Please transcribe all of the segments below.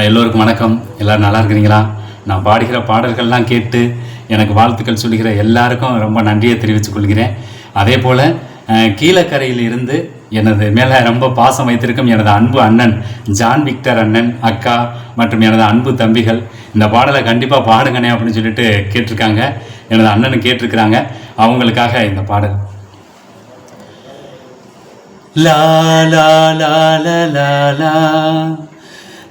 எல்லோருக்கும் வணக்கம். எல்லோரும் நல்லா இருக்கிறீங்களா? நான் பாடுகிற பாடல்கள்லாம் கேட்டு எனக்கு வாழ்த்துக்கள் சொல்லுகிற எல்லாருக்கும் ரொம்ப நன்றியை தெரிவித்துக் கொள்கிறேன். அதே போல் கீழக்கரையில் இருந்து எனது மேலே ரொம்ப பாசம் வைத்திருக்கும் எனது அன்பு அண்ணன் ஜான் விக்டர் அண்ணன் அக்கா மற்றும் எனது அன்பு தம்பிகள் இந்த பாடலை கண்டிப்பாக பாடுங்கண்ணே அப்படின்னு சொல்லிட்டு கேட்டிருக்காங்க. எனது அண்ணனும் கேட்டிருக்கிறாங்க. அவங்களுக்காக இந்த பாடல். லா லா லா லா லா.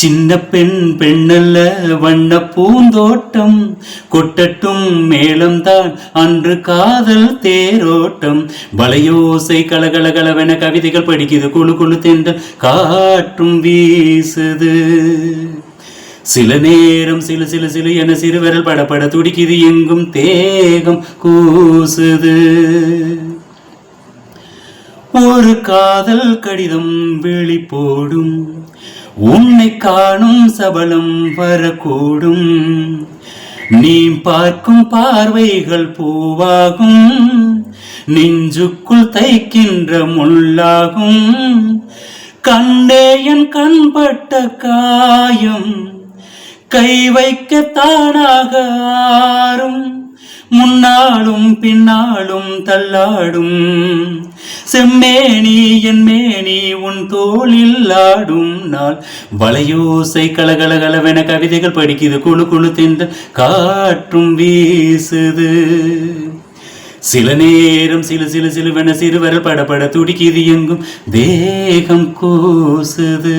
சின்ன பெண் பெண்ணல்ல வண்ண பூந்தோட்டம் கொட்டட்டும் மேளம்தான் அன்று காதல் தேரோட்டம். வலையோசை கலகலகலவென கவிதைகள் படிக்குது குழு குழு தென்ற காற்றும் வீசுது. சில நேரம் சில சில சிலு என சிறுவரல் படப்பட துடிக்குது எங்கும் தேகம் கூசுது. ஒரு காதல் கடிதம் வெளி போடும் உன்னை காணும் சபலம் வரக்கூடும். நீ பார்க்கும் பார்வைகள் பூவாகும். நெஞ்சுக்குள் தைக்கின்ற முள்ளாகும். கண்டே என் கண்பட்ட காயம். கை வைக்க தானாக ஆறும். முன்னாலும் பின்னாலும் தள்ளாடும். செம்மேனி என் மேனி உன் தோளில் ஆடும் நாள். வளையோசை கலகலகலவென கவிதைகள் படிக்குது குழு குழு தென்ற காற்றும் வீசுது. சில நேரம் சில சில சிலுவென சிறுவரல் படபட துடிக்குது எங்கும் தேகம் கூசுது.